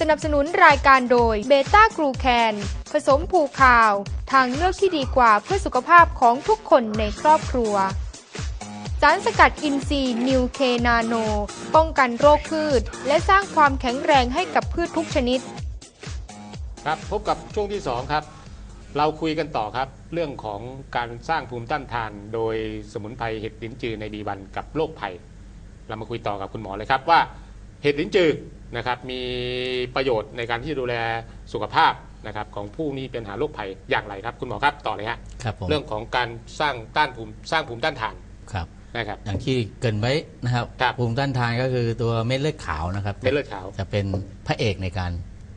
สนับสนุนรายการโดยเบต้ากรูแคนผสมผูคาว ทางเลือกที่ดีกว่าเพื่อสุขภาพของทุกคนในครอบครัว สารสกัดอินทรีย์นิวเคนาโน ป้องกันโรคพืช และสร้างความแข็งแรงให้กับพืชทุกชนิด ครับพบกับช่วงที่ 2 ครับ เราคุยกันต่อครับ เรื่องของการสร้างภูมิต้านทาน โดยสมุนไพรเห็ดลิ้นจือในดีวันกับโรคภัย เรามาคุยต่อกับคุณหมอเลยครับว่า ห็ดลิ้นจือนะครับมีประโยชน์ในการที่จะดูแลสุขภาพนะครับของผู้มีปัญหาโรคภัยอย่างไรครับ คุณหมอครับต่อเลยฮะครับผมเรื่องของการสร้างต้านภูมิสร้างภูมิต้านทานครับนะครับอย่างที่เกรินไว้นะครับครับภูมิต้านทานก็คือตัวเม็ดเลือดขาวนะครับเม็ดเลือดขาวจะเป็นพระเอกในการ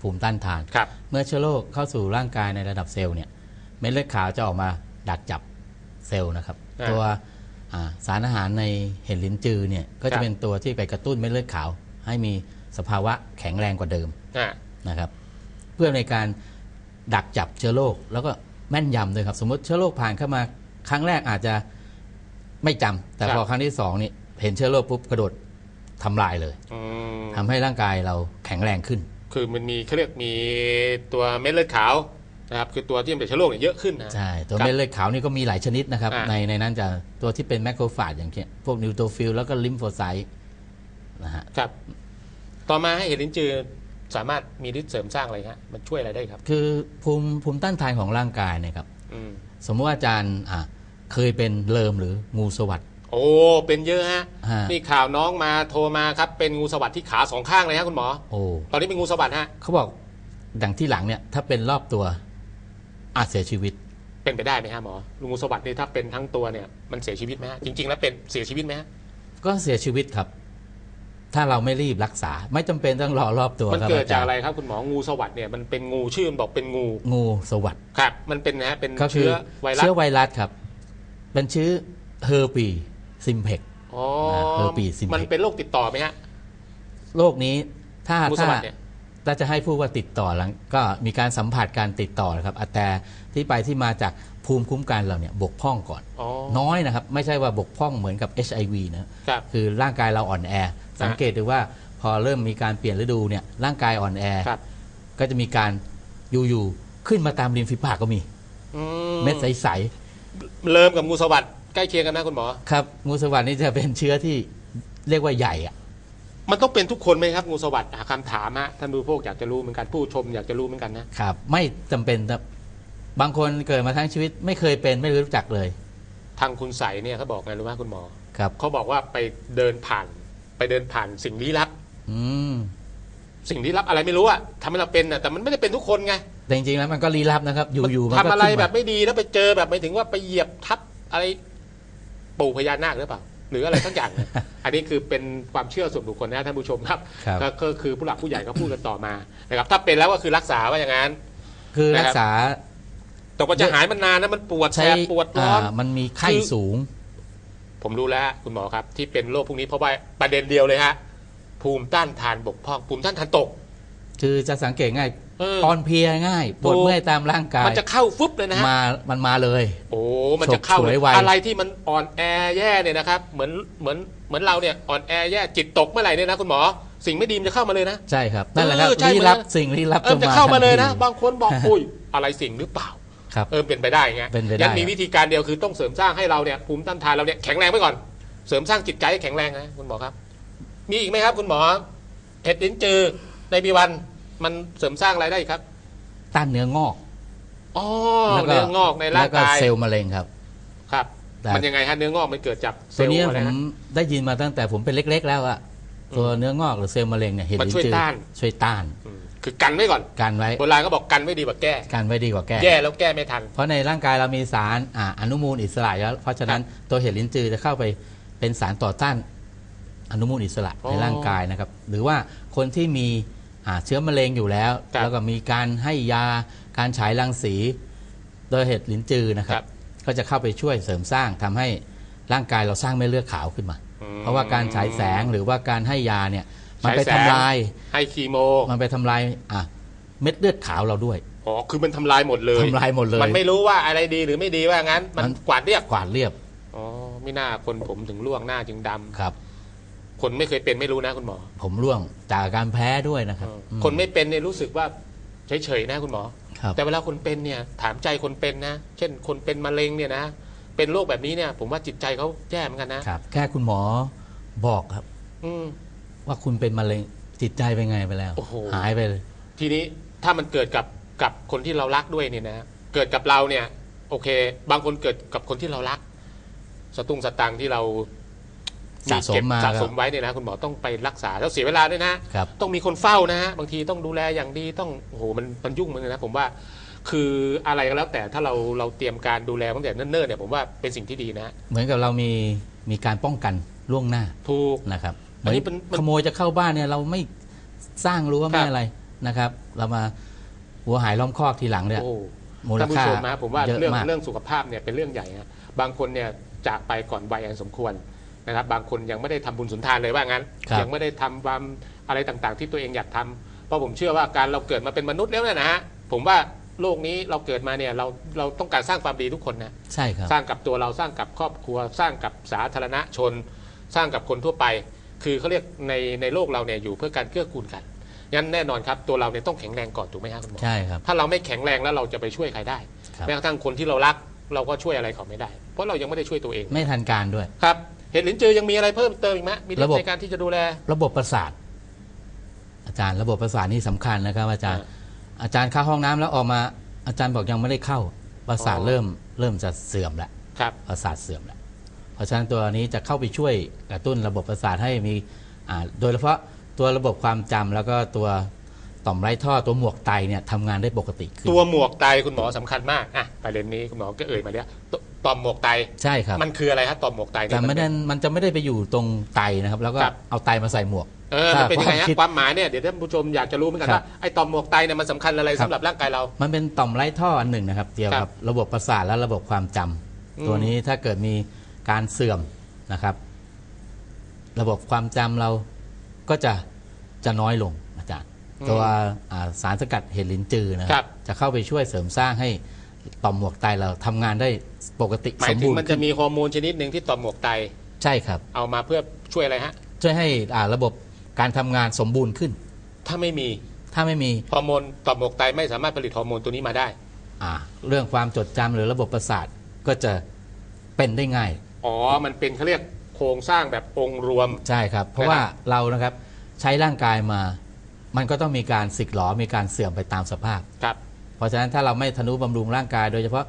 ภูมิต้านทานครับเมื่อเชื้อโรคเข้าสู่ร่างกายในระดับเซลล์เนี่ยเม็ดเลือดขาวจะออกมาดักจับเซลล์นะครับอ่าตัวอ่าสารอาหารในเห็ดลิ้นจือเนี่ยก็ครัจะบเป็นตัวที่ไปกระตุ้นเม็ดเลือดขาว ให้มีสภาวะแข็งแรงกว่าเดิมอ่านะครับ เพื่อในการดักจับเชื้อโรคแล้วก็แม่นยำด้วยครับ สมมติเชื้อโรคผ่านเข้ามาครั้งแรกอาจจะไม่จำแต่พอครั้งที่สองนี่เห็นเชื้อโรคปุ๊บกระโดดทำลายเลยอืมทำให้ร่างกายเราแข็งแรงขึ้น คือมันมีเขาเรียกมีตัวเม็ดเลือดขาวนะครับคือตัวที่มันเป็นเชื้อโรคเนี่ยเยอะขึ้นนะ ใช่ ตัวครับเม็ดเลือดขาวนี่ก็มีหลายชนิดนะครับ อ่า ในในนั้นจะตัวที่เป็นแมคโครฟาจอย่างเช่นพวกนิวโตฟิลแล้วก็ลิมโฟไซต์ นะฮะครับ ต่อมาให้เห็ดลิ้นจือสามารถมีฤทธิ์เสริมสร้างอะไรฮะมันช่วยอะไรได้ครับ คือภูมิภูมิต้านทานของร่างกายเนะครับอืมสมมติว่าอาจารย์อะเคยเป็นเลิมหรืองูสวัสด์โอ้เป็นเยอะฮะฮะ นี่ข่าวน้องมาโทรมาครับเป็นงูสวัสด์ที่ขาสองข้างเลยฮะคุณหมอ โอ้ตอนนี้เป็นงูสวัสด์ฮะเขาบอกดังที่หลังเนี่ยถ้าเป็นรอบตัวอาจเสียชีวิต เป็นไปได้ไหมฮะหมองูสวัสด์นี่ถ้าเป็นทั้งตัวเนี่ยมันเสียชีวิตไหมฮะจริง ๆ แล้วเป็นเสียชีวิตไหมฮะก็เสียชีวิตครับ ถ้าเราไม่รีบรักษา ไม่จำเป็นต้องรอรอบตัวมันครับเกิดจากย์อะไรครับคุณหมองูสวัสด์เนี่ยมันเป็นงูชื่อมันบอกเป็นงูงูสวัสด์ครับ มันเป็นนะฮะเป็นก็คือเชื้อไวรัสเชื้อไวรัสครับ เป็นเชื้อเฮอร์ปีซิมเพกอ๋อเออปีซิมเพกมันเป็นโรคติดต่อไหมฮะโรคนี้ถ้างูสถ้าวัสด์เนี่ย ถ้าจะให้พูดว่าติดต่อหลังก็มีการสัมผัสการติดต่อนะครับแต่ที่ไปที่มาจากภูมิคุ้มกันเราเนี่ยบกพร่องก่อน อ๋อ น้อยนะครับ ไม่ใช่ว่าบกพร่องเหมือนกับ HIV นะครับ คือร่างกายเราอ่อนแอ สังเกตดูว่าพอเริ่มมีการเปลี่ยนฤดูเนี่ยร่างกายอ่อนแอ ครับก็จะมีการอยู่ๆขึ้นมาตามริมฝีปากก็มีอืเม็ดใสเริ่มกับงูสวัสด์ใกล้เคียงกันนะคุณหมอ ๆครับงูสวัสด์นี่จะเป็นเชื้อที่เรียกว่าใหญ่อะ มันต้องเป็นทุกคนไหมครับงูสวัสด์อะคำถามฮะท่านผู้พวกอยากจะรู้เหมือนกันผู้ชมอยากจะรู้เหมือนกันนะครับไม่จำเป็นครับบางคนเกิดมาทั้งชีวิตไม่เคยเป็นไม่รู้จักเลยทางคุณใสเนี่ยเขาบอกไงรู้ไหมคุณหมอครับเขาบอกว่าไปเดินผ่าน ไปเดินผ่านสิ่งลี้ลับ อืมสิ่งลี้ลับอะไรไม่รู้อะทำให้เราเป็นอะแต่มันไม่ได้เป็นทุกคนไงแต่จริงๆแล้วมันก็ลี้ลับนะครับ อยู่ๆมันทำก็อะไรขึ้นแบมาบไม่ดีแล้วไปเจอแบบไม่ถึงว่าไปเหยียบทับอะไร ปู่พญานาคหรือเปล่า หรืออะไรทั้งอย่างเนี่ยอันนี้คือเป็นความเชื่อส่วนบุคคลนะท่านผู้ชมครับครับก็ก็คือผู้หลักผู้ใหญ่ก็พูดกันต่อมานะครับถ้าเป็นแล้วก็คือรักษาว่าอย่างนั้น คือนะครับรักษาแต่ก็จะหายมันนานนะมันปวดแสใช้บปวดร้อน อ่ามันมีไข้คือ สูง ผมรู้แล้วคุณหมอครับ ที่เป็นโรคพวกนี้เพราะว่าประเด็นเดียวเลยฮะภูมิต้านทานบกพร่องภูมิต้านทานตก คือจะสังเกตง่ายเออ ตอนเพลียง่ายปวดถูกเมื่อยตามร่างกายมันจะเข้าฟึบเลยนะฮะ มามันมาเลย โอ้ มันจะเข้าฉกฉวยไว อะไรที่มันอ่อนแอแย่เนี่ยนะครับ เหมือนเหมือนเหมือนเราเนี่ยอ่อนแอแย่จิตตกเมื่อไหร่เนี่ยนะคุณหมอ สิ่งไม่ดีมันจะเข้ามาเลยนะ ใช่ครับนั่นแหละครับเออใช่ลี้ลับเหมือนสิ่งลี้ลับเออจะเข้ามาเลยนะ ทัทีบางคนบอกอุ้ยอะไรสิ่งหรือเปล่า ครับ เออเป็นไปได้ไงเป็นไปได้ ยัมีวิธีการเดียวคือต้องเสริมสร้างให้เราเนี่ยภูมิต้านทานเราเนี่ยแข็งแรงไว้ก่อน เสริมสร้างจิตใจให้แข็งแรงนะคุณหมอครับ มีอีกไหมครับ คุณหมอเห็ดลิ้นจือ ในปีวันมันเสริมสร้างอะไรได้อีกครับ ต้านเนื้องอกอ๋อแล้วก็เนื้องอกในร่างแล้วก็กายเซลล์มะเร็งครับ ครับแต่มันยังไงฮะเนื้องอกมันเกิดจากเซตัวลล์นี้อะไรผมฮะได้ยินมาตั้งแต่ผมเป็นเล็ก ๆ แล้วอะตัวเนื้องอกหรือเซลล์มะเร็งเนี่ยเห็นมันช่วยลิ้จือต้านช่วยต้านอืมคือกันไว้ก่อนกันไว้โบราณก็บอกกันไว้ดีกว่าแก้กันไว้ดีกว่าแก้แย่แล้วแก้ไม่ทัน เพราะในร่างกายเรามีสารอ่าอนุมูลอิสระอยู่แล้วเพราะฉะนั้นตัวเห็ดลิ้นจือจะเข้าไปเป็นสารต่อต้านอนุมูลอิสระอ๋อในร่างกายนะครับ หรือว่าคนที่มีอ่า เชื้อมะเร็งอยู่แล้ว ครับแล้วก็มีการให้ยาการฉายรังสีโดยเห็ดลิ้นจือนะคครัรับบ ก็จะเข้าไปช่วยเสริมสร้างทำให้ร่างกายเราสร้างเม็ดเลือดขาวขึ้นมา อืม เพราะว่าการฉายแสงหรือว่าการให้ยาเนี่ยมันฉายไปแสงทำลาย ให้คีโมมันไปทำลายอะเม็ดเลือดขาวเราด้วย อ๋อคือมันทำลายหมดเลยทำลายหมดเลย มันไม่รู้ว่าอะไรดีหรือไม่ดีว่างั้น มันมัน กวาดเรียบกวาดเรียบอ๋อไม่น่าคนผมถึงล่วงหน้าจึงดำครับ คนไม่เคยเป็นไม่รู้นะคุณหมอ ผมร่วงจากการแพ้ด้วยนะครับเอออืมคนไม่เป็นเนี่ยรู้สึกว่าเฉยๆนะคุณหมอ ครับ แต่เวลาคนเป็นเนี่ยถามใจคนเป็นนะ เช่นคนเป็นมะเร็งเนี่ยนะ เป็นโรคแบบนี้เนี่ย ผมว่าจิตใจเขาแย่เหมือนกันนะครับ แค่คุณหมอบอกครับ อืม ว่าคุณเป็นมะเร็งจิตใจเป็นไงไปแล้ว โอ้โห หายไปเลย ทีนี้ถ้ามันเกิดกับกับคนที่เรารักด้วยเนี่ยนะ เกิดกับเราเนี่ย โอเค บางคนเกิดกับคนที่เรารัก สตุ้งสตังค์ที่เรา สะสมเก็บมาสะสมไว้เนี่ยนะคุณหมอต้องไปรักษาแล้วเสียเวลาด้วยนะครับต้องมีคนเฝ้านะฮะบางทีต้องดูแลอย่างดีต้องโอ้โหมันมันยุ่งเหมือนกันนะผมว่า คืออะไรก็แล้วแต่ถ้าเราเราเตรียมการดูแลตั้งแต่เนิ่นๆเนี่ยผมว่าเป็นสิ่งที่ดีนะ เหมือนกับเรามีมีการป้องกันล่วงหน้าถูกนะครับเหอัมืนอนนี้เป็นมันขโมยจะเข้าบ้านเนี่ยเราไม่สร้างรั้วครัไม่บอะไรนะครับ เรามาหัวหายล้อมคอกทีหลังเนี่ยโอ้มูลท่านผู้ค่าชมนะผมว่าเยอะเรื่องมากเรื่องสุขภาพเนี่ยเป็นเรื่องใหญ่นะบางคนเนี่ยจากไปก่อนวัยอันสมควร นะครับ บางคนยังไม่ได้ทำบุญสุนทานเลยว่างั้น ครับ ยังไม่ได้ทำความอะไรต่างๆ ที่ตัวเองอยากทำเพราะผมเชื่อว่าการเราเกิดมาเป็นมนุษย์แล้วเนี่ยนะฮะผมว่าโลกนี้เราเกิดมาเนี่ยเราเราต้องการสร้างความดีทุกคนนะ ใช่ครับ สร้างกับตัวเราสร้างกับครอบครัว สร้างกับสาธารณชน สร้างกับคนทั่วไป คือเขาเรียกในในโลกเราเนี่ยอยู่เพื่อการเกื้อกูลกันงั้นแน่นอนครับตัวเราเนี่ยต้องแข็งแรงก่อนถูกไหมครับคุณหมอใช่ครับ ถ้าเราไม่แข็งแรงแล้วเราจะไปช่วยใครได้ครับ แม้กระทั่งคนที่เรารักเราก็ช่วยอะไรเขาไม่ได้ เพราะเรายังไม่ได้ช่วยตัวเองไม่ทันการด้วย ครับ เห็นลินจือยังมีอะไรเพิ่มเติมอีกไหมมีระบบในการที่จะดูแล ระบบประสาท อาจารย์ระบบประสาทนี่สำคัญนะครับ อาจารย์อ่อาจารย์เข้าห้องน้ำแล้วออกมา อาจารย์บอกยังไม่ได้เข้า ประสาทอ๋อเริ่มเริ่มจะเสื่อมแล้วครับประสาทเสื่อมแล้วเพราะฉะนั้นตัวนี้จะเข้าไปช่วยกระตุ้นระบบประสาทให้มีอ่าโดยเฉพาะตัวระบบความจำแล้วก็ตัวต่อมไร้ท่อตัวหมวกไตเนี่ยทำงานได้ปกติขึ้นตัวหมวกไตคุณหมอสำคัญมากอะประเด็นนี้คุณหมอก็เอ่ยมาแล้ว ตต่อมหมวกไตใช่ครับมันคืออะไรครับต่อมหมวกไตเนี่ยแต่ไม่ได้นมันจะไม่ได้ไปอยู่ตรงไตนะครับ แล้วก็ครับเอาไตมาใส่หมวกเออมันเป็นยังไงถ้าฮะคิดความหมายเนี่ยเดี๋ยวท่านผู้ชมอยากจะรู้เหมือนกันครับว่าไอ้ต่อมหมวกไตเนี่ยมันสำคัญอะไรครัสำบหรับร่างกายเรา มันเป็นต่อมไร้ท่ออันหนึ่งนะครับเกี่ยวครักับบระบบประสาทและระบบความจำอืมตัวนี้ถ้าเกิดมีการเสื่อมนะครับ ระบบความจำเราก็จะจะน้อยลงอาจารย์ ตัวอ่าสารสกัดเห็ดลินจือนะคครัรับ จะเข้าไปช่วยเสริมสร้างให้ ต่อมหมวกไตเราทำงานได้ปกติหมาสยมถึบูงรณ์มันจะมีฮอร์โมนชนิดหนึ่งที่ต่อมหมวกไตใช่ครับ เอามาเพื่อช่วยอะไรฮะ ช่วยให้อ่าระบบการทำงานสมบูรณ์ขึ้น ถ้าไม่มีถ้าไม่มีฮอร์โมนต่อมหมวกไตไม่สามารถผลิตฮอร์โมนตัวนี้มาได้ อ่าเรื่องความจดจำหรือระบบประสาทก็จะเป็นได้ง่าย อ๋อ มันเป็นเขาเรียกโครงสร้างแบบองค์รวม ใช่ครับ เพราะนะครับว่าเรานะครับใช้ร่างกายมา มันก็ต้องมีการสึกหรอมีการเสื่อมไปตามสภาพ ครับเพ ราะฉะนั้นถ้าเราไม่ทนุบำรุงร่างกาย โดยเฉพาะ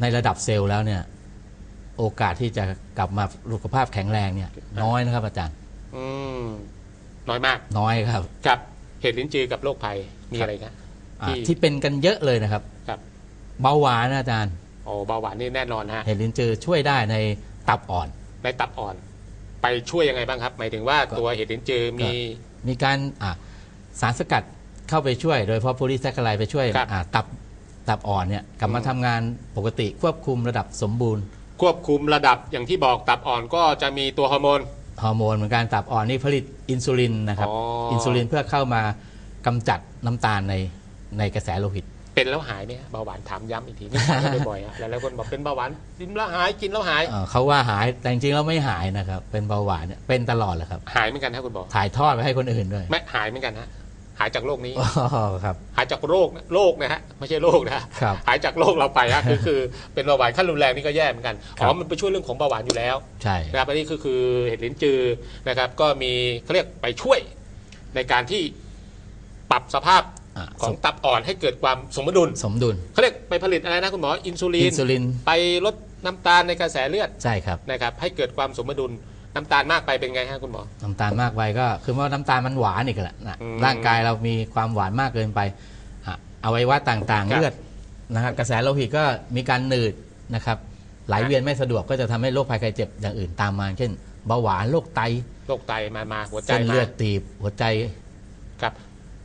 ในระดับเซลล์แล้วเนี่ยโอกาสที่จะกลับมาสุขภาพแข็งแรงเนี่ยน้อยนะครับอาจารย์ อืมน้อยมาก น้อยครับครับเหตุลิ้นจือกับโรคภัยมีอะไรครับอ่าที่ที่เป็นกันเยอะเลยนะครับครับเบาหวานนะอาจารย์โอ้เบาหวานนี่แน่นอนฮะเห็ดลิ้นจือช่วยได้ในตับอ่อน ในตับอ่อน ไปช่วยยังไงบ้างครับ หมายถึงว่าตัวเหตุลิ้นจือมีมีการอ่าสารสกัด เข้าไปช่วย โดยเฉพาะโพลีแซคคาไรไปช่วยครับ อ่าตับตับอ่อนเนี่ยกลับมาอืมทำงานปกติควบคุมระดับสมบูรณ์ ควบคุมระดับอย่างที่บอกตับอ่อนก็จะมีตัวฮอร์โมน ฮอร์โมนเหมือนกันตับอ่อนนี่ผลิตอินซูลินนะครับอ๋ออิอิ นซูลินเพื่อเข้ามากำจัดน้ำตาลในในกระแสโลหิต เป็นแล้วหายไหมฮะเบาหวานถามย้ำอีกทีนี่ถามกันบ่อยๆอะหลายๆคนบอกเป็นเบาหวานกินแล้วหายกินแล้วหาย เอ่อเขาว่าหายแต่จริงๆแล้วไม่หายนะครับ เป็นเบาหวานเนี่ยเป็นตลอดเลยครับ หายเหมือนกันนะคุณบอกถ่ายทอดไปให้คนอื่นด้วย ไม่หายเหมือนกันฮะ หายจากโรคนี้อ๋อครับ หายจากโรคนะโรคนะฮะไม่ใช่โรคนะฮะครับหายจากโรคเราไปฮะคือคือเป็นเบาหวานขั้นรุนแรงนี่ก็แย่เหมือนกันครัอ๋บอมันไปช่วยเรื่องของเบาหวานอยู่แล้วใช่นะครับอันนี้คือคือเห็ดลิ้นจือนะครับ ก็มีเขาเรียกไปช่วยในการที่ปรับสภาพอะขอสงมตับอ่อนให้เกิดความสมดุลสมดุลเขาเรียกไปผลิตอะไรนะคุณหมออินซูลิอินนซูลินไปลดน้ำตาลในกระแสเลือดใช่ครับนะครับให้เกิดความสมดุล น้ำตาลมากไปเป็นไงฮะคุณหมอ น้ำตาลมากไปก็คือว่าน้ำตาลมันหวานอีกแหละนะอืมร่างกายเรามีความหวานมากเกินไปอะอวัยวะต่างครับๆเลือดนะครับกระแสโลหิตก็มีการหนืดนะครับไหลเวียนไม่สะดวกก็จะทำให้โรคภัยไข้เจ็บอย่างอื่นตามมา เช่นเบาหวานโรคไตโรคไตมามาหัวใจเส้นมาเลือดตีบ หัวใจครับ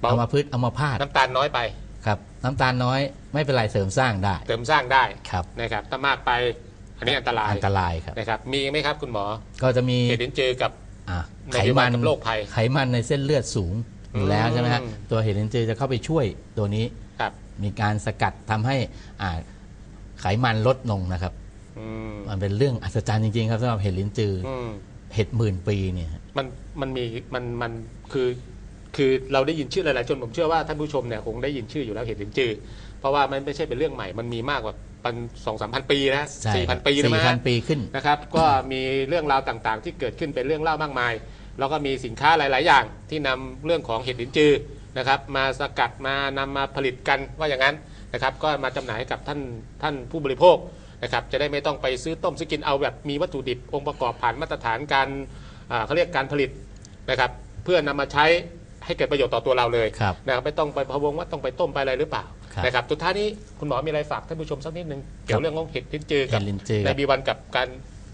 เบาเอามาพืชเอามาพาดน้ำตาลน้อยไป ครับ น้ำตาลน้อยไม่เป็นไรเสริมสร้างได้เติมสร้างได้ครับนะครับถ้ามากไป อันนี้อันตรายอันตรายครับนะครับ มีอีกไหมครับคุณหมอ ก็จะมีเห็ดลิ้นจือกับอะในไขเรื่องมันกับโรคภัยไขมันในเส้นเลือดสูงอยู่แล้วอืมใช่ไหมฮะตัวเห็ดลินจือจะเข้าไปช่วยตัวนี้ครับมีการสกัดทำให้อ่าไขมันลดลงนะครับอืมมันเป็นเรื่องอัศจรรย์จริงๆครับสำหรับเห็ดลิ้นจือออืมเห็ดหมื่นปีเนี่ยมันมันมีมันมันคือคือเราได้ยินชื่อหลายๆจนผมเชื่อว่าท่านผู้ชมเนี่ยคงได้ยินชื่ออยู่แล้วเห็ดลินจือเพราะว่ามันไม่ใช่เป็นเรื่องใหม่มันมีมากกว่า ปันสองสามพันปีนะใช่สี่พันปีนะสี่มั้พัยนปีขึ้น นะครับ ก็มีเรื่องราวต่างๆ ที่เกิดขึ้นเป็นเรื่องเล่ามากมาย แล้วก็มีสินค้าหลาย ๆ อย่างที่นำเรื่องของเห็ดลินจือนะครับ มาสกัดมานำมาผลิตกันว่าอย่างนั้นนะครับ ก็มาจำหน่ายให้กับท่านท่านผู้บริโภคนะครับ จะได้ไม่ต้องไปซื้อต้มซื้อกินเอาแบบมีวัตถุดิบองค์ประกอบผ่านมาตรฐานการอ่าเขาเรียกการผลิตนะครับ เพื่อนำมาใช้ให้เกิดประโยชน์ต่อตัวเราเลยครับ นะครับไม่ต้องไปพะวงว่าต้องไปต้มไปอะไรหรือเปล่าครับ นะครับสุดท้ายนี้คุณหมอมีอะไรฝากท่านผู้ชมสักนิดนึงเกี่ยวเรื่องของเห็ดลิ้นจือเห็กับดลิ้นจือ ในบีวันกับการ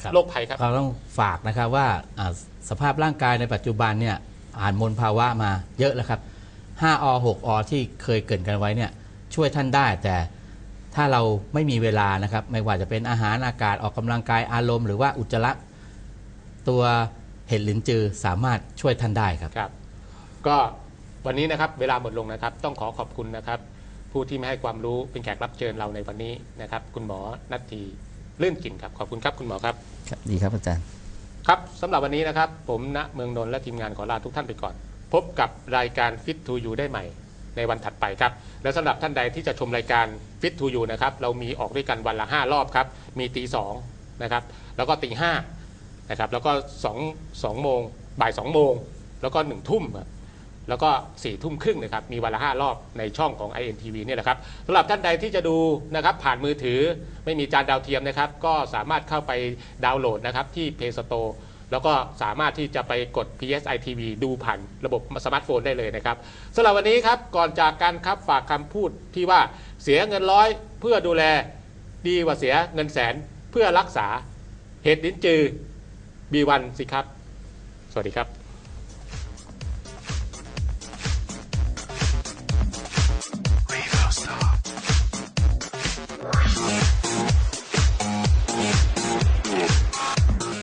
ครับโรคภัยครับ เราต้องฝากนะครับว่าอ่าสภาพร่างกายในปัจจุบันเนี่ยอ่านมลภาวะมาเยอะแล้วครับ 5อ6อที่เคยเกรินกันไว้เนี่ยช่วยท่านได้แต่ถ้าเราไม่มีเวลานะครับ ไม่ว่าจะเป็นอาหารอากาศออกกำลังกายอารมณ์หรือว่าอุจจาระตัวเห็ดหลินจือสามารถช่วยท่านได้ครับ ครับ ก็วันนี้นะครับเวลาหมดลงนะครับ ต้องขอขอบคุณนะครับ ผู้ที่มาให้ความรู้เป็นแขกรับเชิญเราในวันนี้นะครับ คุณหมอนัททีลื่นกลิ่นครับ ขอบคุณครับคุณหมอครับครับ ดีครับอาจารย์ ครับสำหรับวันนี้นะครับ ผมณเมืองนนท์และทีมงานขอลาทุกท่านไปก่อน พบกับรายการ Fit to You ได้ใหม่ ในวันถัดไปครับ และสำหรับท่านใดที่จะชมรายการ Fit to You นะครับ เรามีออกด้วยกันวันละ 5 รอบครับ มีตีสองนะครับ แล้วก็ตีห้านะครับ แล้วก็2 2โมงบ่าย2โมง แล้วก็1ทุ่มครับ แล้วก็4ี่ทุ่มครึ่งนะครับมีวันละ 5 รอบในช่องของ INTV เนี่ยแหละครับสำหรับท่านใดที่จะดูนะครับผ่านมือถือไม่มีจานดาวเทียมนะครับ ก็สามารถเข้าไปดาวน์โหลดนะครับที่ Play Store แล้วก็สามารถที่จะไปกด PSI TV ดูผ่านระบบสมาร์ทโฟนได้เลยนะครับสำหรับวันนี้ครับก่อนจากการครับฝากคำพูดที่ว่าเสียเงินร้อยเพื่อดูแลดีกว่าเสียเงินแสนเพื่อรักษาเหตุลิ้นจือ B1 สิครับ สวัสดีครับ